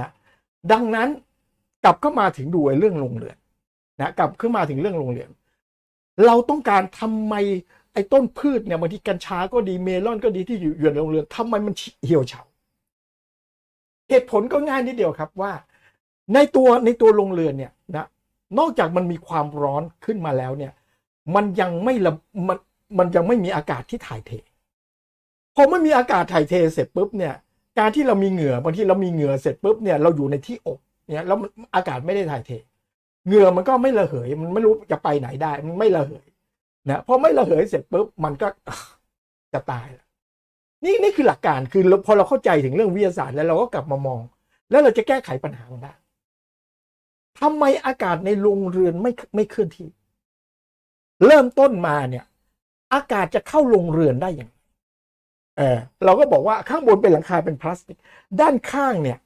นะดังนั้นกลับเข้ามาถึงดูไอ้เรื่องโรงเรือนนะกลับขึ้นมาถึงเรื่องโรงเรือนเราต้องการทำไมไอ้ต้นพืชเนี่ยบางทีกัญชาก็ดีเมลอนก็ดีที่อยู่อยู่ในโรงเรือนทำไมมันเหี่ยวเฉาเหตุผลก็ง่ายนิดเดียวครับว่า ในตัวในตัวโรงเรือนเนี่ยนะนอกจากมันมีความร้อนขึ้นมาแล้วเนี่ย มันยังไม่ละมันมันยังไม่มีอากาศที่ถ่ายเทพอไม่มีอากาศถ่ายเทเสร็จปุ๊บเนี่ย การที่เรามีเหงื่อบางทีเรามีเหงื่อเสร็จปุ๊บเนี่ยเราอยู่ในที่อบเนี่ยแล้วอากาศไม่ได้ถ่ายเทเหงื่อมันก็ไม่ระเหย มันไม่รู้จะไปไหนได้ มันไม่ระเหยนะพอไม่ระเหยเสร็จปุ๊บมันก็จะตายนี่นี่คือหลักการคือพอเราเข้าใจถึงเรื่องวิทยาศาสตร์แล้วเราก็กลับมามอง แล้วเราจะแก้ไขปัญหามันได้ทำไมอากาศในโรงเรือนไม่ไม่เคลื่อนที่ เริ่มต้นมาเนี่ย อากาศจะเข้าโรงเรือนได้อย่างไร เออเราก็บอกว่าข้างบนเป็นหลังคาเป็นพลาสติก ด้านข้างเนี่ย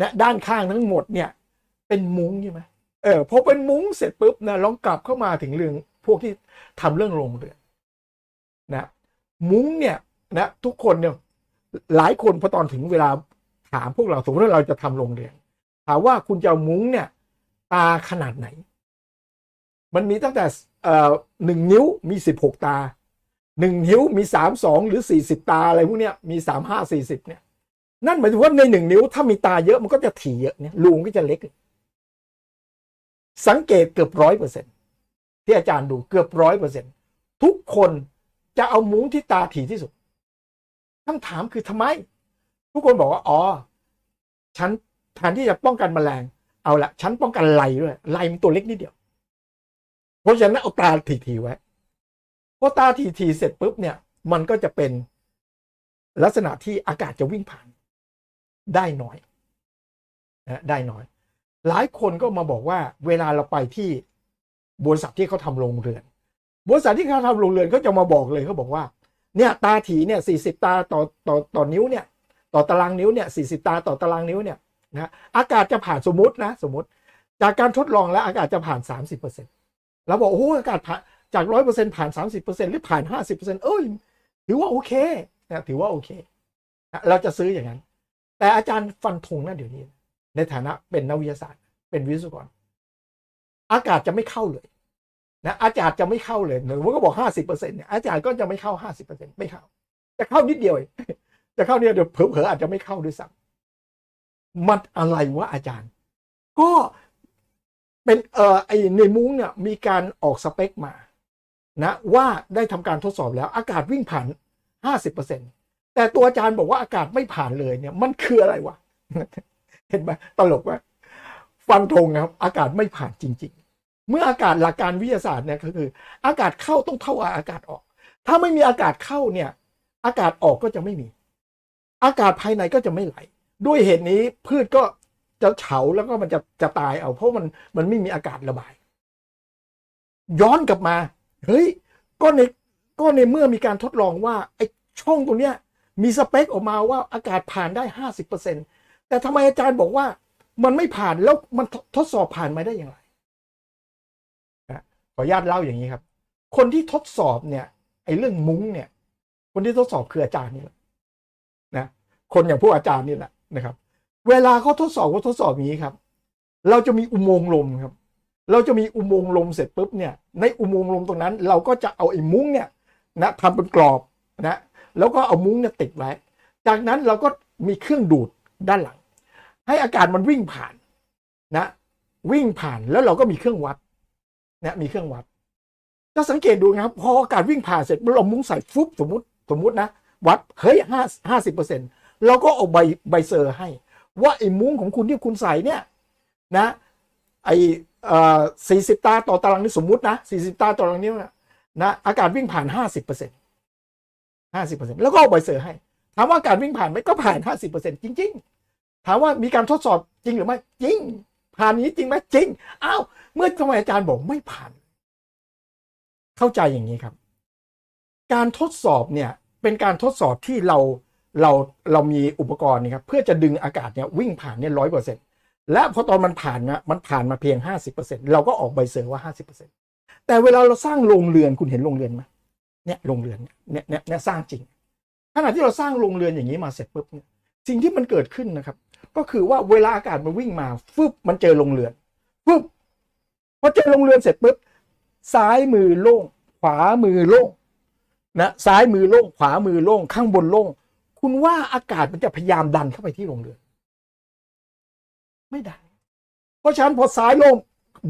นะด้านข้างทั้งหมดเนี่ย เป็นมุ้งใช่ไหมเออพอเป็นมุ้งเสร็จปุ๊บนะลองกลับเข้ามาถึงเรื่องพวกที่ทำเรื่องโรงเรือนนะมุ้งเนี่ยนะทุกคนเนี่ยหลายคนพอตอนถึงเวลาถามพวกเราสมมติว่าเราจะทำโรงเรือนถามว่าคุณจะมุ้งเนี่ยตาขนาดไหน มันมีตั้งแต่เอ่อหนึ่งนิ้วมีสิบหกตา หนึ่งนิ้วมีสามสองหรือสี่สิบตาอะไรพวกเนี้ยมีสามห้าสี่สิบเนี่ย นั่นหมายถึงว่าในหนึ่งนิ้วถ้ามีตาเยอะมันก็จะถี่เยอะเนี่ยรูมก็จะเล็ก สังเกตเกือบร้อยเปอร์เซ็นที่อาจารย์ดูเกือบร้อยเปอร์เซ็นทุกคนจะเอามุ้งที่ตาถี่ที่สุดคำถามคือทำไม ทุกคนบอกว่าอ๋อฉันแทนที่จะป้องกันแมลง เอาละฉันป้องกันไลด้วยไลมันตัวเล็กนิดเดียว เพราะฉะนั้นเอาตาถี่ๆไว้ พอตาถี่ๆเสร็จปุ๊บเนี่ยมันก็จะเป็นลักษณะที่อากาศจะวิ่งผ่านได้น้อยนะได้น้อย หลายคนก็มาบอกว่าเวลาเราไปที่บริษัทที่เขาทำโรงเรือน บริษัทที่เขาทำโรงเรือนเขาจะมาบอกเลยเขาบอกว่า เนี่ยตาถีเนี่ยสี่สิบตาต่อต่อต่อนิ้วเนี่ย ต่อตารางนิ้วเนี่ยสี่สิบตาต่อตารางนิ้วเนี่ยนะอากาศจะผ่านสมมตินะสมมติ จากการทดลองแล้วอากาศจะผ่านสามสิบเปอร์เซ็นต์เราบอกโอ้โหอากาศผ่าน จากร้อยเปอร์เซ็นต์ผ่านสามสิบเปอร์เซ็นต์หรือผ่านห้าสิบเปอร์เซ็นต์เอ้ยถือว่าโอเคนะถือว่าโอเคนะเราจะซื้ออย่างนั้น แต่อาจารย์ฟันธงนะเดี๋ยวนี้ ในฐานะเป็นนักวิทยาศาสตร์ เป็นวิศวกร อากาศจะไม่เข้าเลยนะอากาศจะไม่เข้าเลยหนึ่งมันก็บอกห้าสิบเปอร์เซ็นต์เนี่ยอากาศก็จะไม่เข้าห้าสิบเปอร์เซ็นต์ไม่เข้า จะเข้านิดเดียวเอจะเข้าเนี่ยเดี๋ยวเผลอๆอาจจะไม่เข้าด้วยซ้ำมันอะไรวะอาจารย์ ก็เป็นเอ่อไอในมุ้งเนี่ยมีการออกสเปคมา นะว่าได้ทำการทดสอบแล้วอากาศวิ่งผ่านห้าสิบเปอร์เซ็นแต่ตัวอาจารย์บอกว่าอากาศไม่ผ่านเลยเนี่ยมันคืออะไรวะ เห็นไหมตลกว่าฟันธงนะครับ อากาศไม่ผ่านจริง ๆ เมื่ออากาศหลักการวิทยาศาสตร์เนี่ยก็คือ อากาศเข้าต้องเท่ากับอากาศออก ถ้าไม่มีอากาศเข้าเนี่ย อากาศออกก็จะไม่มี อากาศภายในก็จะไม่ไหล ด้วยเหตุนี้พืชก็จะเฉาแล้วก็มันจะจะตายเอา เพราะมันมันไม่มีอากาศระบาย ย้อนกลับมา เฮ้ยก็ในก็ในเมื่อมีการทดลองว่าไอ้ช่องตรงเนี้ยมีสเปคออกมาว่าอากาศผ่านได้ห้าสิบเปอร์เซ็นแต่ทำไมอาจารย์บอกว่ามันไม่ผ่านแล้วมันทดสอบผ่านมาได้อย่างไรนะขออนุญาตเล่าอย่างนี้ครับ คนที่ทดสอบเนี่ยไอ้เรื่องมุ้งเนี่ย คนที่ทดสอบคืออาจารย์นี่แหละนะคนอย่างพวกอาจารย์นี่แหละนะครับ เวลาเขาทดสอบเขาทดสอบอย่างนี้ครับ เราจะมีอุโมงค์ลมครับ เราจะมีอุโมงค์ลมเสร็จปุ๊บเนี่ยในอุโมงค์ลมตรงนั้น เราก็จะเอาไอ้มุ้งเนี่ยนะทำเป็นกรอบนะแล้วก็เอามุ้งเนี่ยติดไว้ จากนั้นเราก็มีเครื่องดูดด้านหลัง ให้อากาศมันวิ่งผ่านนะวิ่งผ่านแล้วเราก็มีเครื่องวัดนะมีเครื่องวัดถ้าสังเกตดูนะครับพออากาศวิ่งผ่านเสร็จเรามุ้งใส่ฟุบสมมติสมมตินะวัดเฮ้ยห้าห้าสิบเปอร์เซ็นต์เราก็เอาใบใบเซอร์ให้ ว่าไอ้มุ้งของคุณที่คุณใส่เนี่ยนะไอเอ่อ สี่สิบตาต่อตารางนิ้วสมมุตินะสี่สิบตาต่อตารางนิ้วนะนะอากาศวิ่งผ่านห้าสิบเปอร์เซ็นต์ห้าสิบเปอร์เซ็นต์แล้วก็เอาใบเซอให้ ถามว่าอากาศวิ่งผ่านไหมก็ผ่านห้าสิบเปอร์เซ็นต์จริง ๆ ถามว่ามีการทดสอบจริงหรือไม่จริง ผ่านนี้จริงไหมจริงอ้าวเมื่อทำไมอาจารย์บอกไม่ผ่าน เข้าใจอย่างนี้ครับ การทดสอบเนี่ยเป็นการทดสอบที่เราเราเรามีอุปกรณ์นี่ครับเพื่อจะดึงอากาศเนี่ยวิ่งผ่านเนี่ยร้อยเปอร์เซ็นต์ และพอตอนมันผ่านนะมันผ่านมาเพียงห้าสิบเราก็ออกใบเซอร์ว่าห้าสิบเปอร์เซ็นต์แต่เวลาเราสร้างโรงเรือนคุณเห็นโรงเรือนไหมเนี่ยโรงเรือนเนี่ยเนี่ยเนี่ยสร้างจริงขณะที่เราสร้างโรงเรือนอย่างนี้มาเสร็จปุ๊บเนี่ยสิ่งที่มันเกิดขึ้นนะครับ ก็คือว่าเวลาอากาศมันวิ่งมาฟึบมันเจอโรงเรือนฟึบพอเจอโรงเรือนเสร็จปุ๊บซ้ายมือโล่ง ขวามือโล่งนะซ้ายมือโล่ง ขวามือโล่ง ข้างบนโล่ง คุณว่าอากาศมันจะพยายามดันเข้าไปที่โรงเรือน ไม่ได้ เพราะฉะนั้นพอซ้ายโล่ง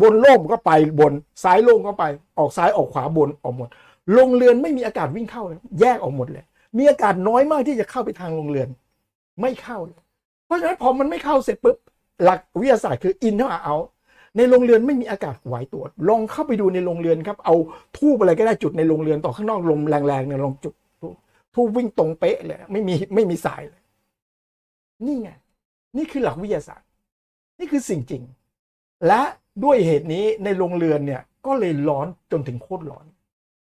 บนโล่งก็ไปบนซ้ายโล่งก็ไป ออกซ้ายออกขวาบนออกหมดโรงเรือนไม่มีอากาศวิ่งเข้าเลยแยกออกหมดเลย มีอากาศน้อยมากที่จะเข้าไปทางโรงเรือน ไม่เข้าเลยเพราะฉะนั้นพอมันไม่เข้าเสร็จปุ๊บหลักวิทยาศาสตร์คือ in เท่ากับ out ในโรงเรือนไม่มีอากาศไหวตัว ลองเข้าไปดูในโรงเรือนครับเอาทูบอะไรก็ได้จุดในโรงเรือนต่อข้างนอกลมแรงๆเนี่ยลองจุดทูบทูบวิ่งตรงเป๊ะเลยไม่มีไม่มีสายเลย นี่ไงนี่คือหลักวิทยาศาสตร์ นี่คือสิ่งจริง และด้วยเหตุนี้ในโรงเรือนเนี่ยก็เลยร้อนจนถึงโคตรร้อน